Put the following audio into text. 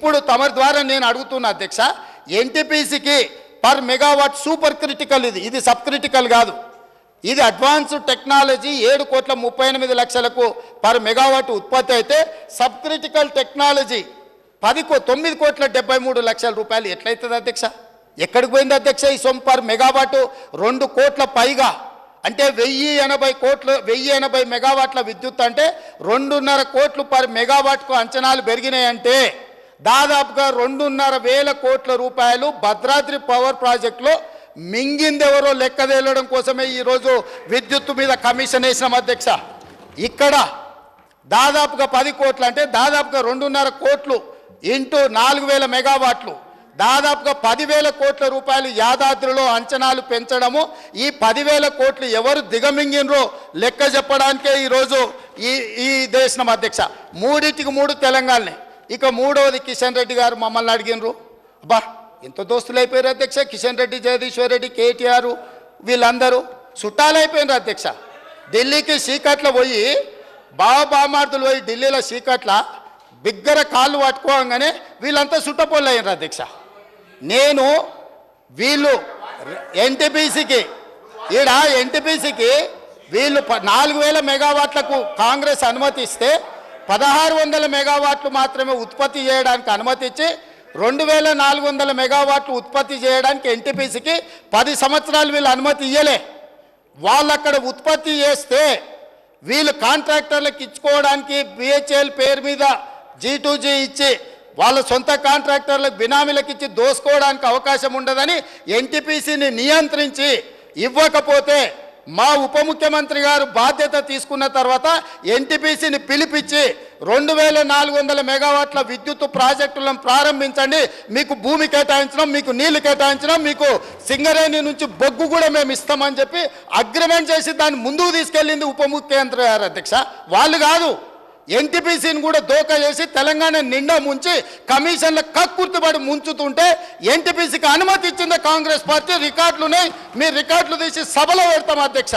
ఇప్పుడు తమరి ద్వారా నేను అడుగుతున్నా అధ్యక్ష ఎన్టీపీసీకి పర్ మెగావాట్ సూపర్ క్రిటికల్ ఇది. ఇది సబ్ క్రిటికల్ కాదు. ఇది అడ్వాన్స్డ్ టెక్నాలజీ ఏడు కోట్ల ముప్పై ఎనిమిది లక్షలకు పర్ మెగావాట్ ఉత్పత్తి అయితే సబ్ క్రిటికల్ టెక్నాలజీ పది కో తొమ్మిది కోట్ల డెబ్బై మూడు లక్షల రూపాయలు ఎట్లయితుంది అధ్యక్ష? ఎక్కడికి పోయింది అధ్యక్ష ఈ సొమ్ము పర్ మెగావాటు? రెండు కోట్ల పైగా. అంటే వెయ్యి ఎనభై కోట్లు వెయ్యి ఎనభై మెగావాట్ల విద్యుత్ అంటే రెండున్నర కోట్లు పర్ మెగావాట్కు అంచనాలు పెరిగినాయంటే దాదాపుగా రెండున్నర వేల కోట్ల రూపాయలు భద్రాద్రి పవర్ ప్రాజెక్టులో మింగిందెవరో లెక్క తేలడం కోసమే ఈరోజు విద్యుత్తు మీద కమిషన్ వేసినాం అధ్యక్ష. ఇక్కడ దాదాపుగా పది కోట్లు అంటే దాదాపుగా రెండున్నర కోట్లు ఇంటూ నాలుగు వేల మెగావాట్లు. దాదాపుగా పదివేల కోట్ల రూపాయలు యాదాద్రిలో అంచనాలు పెంచడము ఈ పదివేల కోట్లు ఎవరు దిగమింగినరో లెక్క చెప్పడానికే ఈరోజు ఈ ఈ దేశం అధ్యక్ష. మూడింటికి మూడు తెలంగాణనే ఇక మూడవది కిషన్ రెడ్డి గారు మమ్మల్ని అడిగినరు. అబ్బా ఎంత దోస్తులు అయిపోయారు అధ్యక్ష కిషన్ రెడ్డి జగదీశ్వర్ రెడ్డి కేటీఆర్ వీళ్ళందరూ చుట్టాలైపోయినారు అధ్యక్ష. ఢిల్లీకి సీకట్లో పోయి బావ బామార్దులు పోయి ఢిల్లీలో సీకట్ల బిగ్గర కాళ్ళు పట్టుకోగానే వీళ్ళంతా సుట్టపోళ్ళు అయ్యారు అధ్యక్ష. నేను వీళ్ళు ఎన్టీపీసీకి ఈడ ఎన్టీపీసీకి వీళ్ళు ప- నాలుగు వేల మెగావాట్లకు కాంగ్రెస్ అనుమతిస్తే పదహారు వందల మెగావాట్లు మాత్రమే ఉత్పత్తి చేయడానికి అనుమతి ఇచ్చి రెండు వేల నాలుగు వందల మెగావాట్లు ఉత్పత్తి చేయడానికి ఎన్టీపీసీకి పది సంవత్సరాలు వీళ్ళు అనుమతి ఇయ్యలే. వాళ్ళు అక్కడ ఉత్పత్తి చేస్తే వీళ్ళు కాంట్రాక్టర్లకు ఇచ్చుకోవడానికి బిహెచ్ఎల్ పేరు మీద జీ టు జీ ఇచ్చి వాళ్ళ సొంత కాంట్రాక్టర్లకు బినామీలకు ఇచ్చి దోసుకోవడానికి అవకాశం ఉండదని ఎన్టీపీసీని నియంత్రించి ఇవ్వకపోతే మా ఉప ముఖ్యమంత్రి గారు బాధ్యత తీసుకున్న తర్వాత ఎన్టీపీసీని పిలిపించి రెండు వేల నాలుగు వందల మెగావాట్ల విద్యుత్ ప్రాజెక్టులను ప్రారంభించండి. మీకు భూమి కేటాయించడం మీకు నీళ్ళు కేటాయించడం మీకు సింగరేణి నుంచి బొగ్గు కూడా మేము ఇస్తామని చెప్పి అగ్రిమెంట్ చేసి దాన్ని ముందుకు తీసుకెళ్ళింది ఉప ముఖ్యమంత్రి గారు అధ్యక్ష. వాళ్ళు కాదు. ఎన్టీపీసీని కూడా దోకా చేసి తెలంగాణ నిండా ముంచి కమిషన్ల కక్కుర్తిపడి ముంచుతుంటే ఎన్టీపీసీకి అనుమతి ఇచ్చింది కాంగ్రెస్ పార్టీ. రికార్డులున్నాయి. మీ రికార్డులు తీసి సభలో పెడతాం అధ్యక్ష.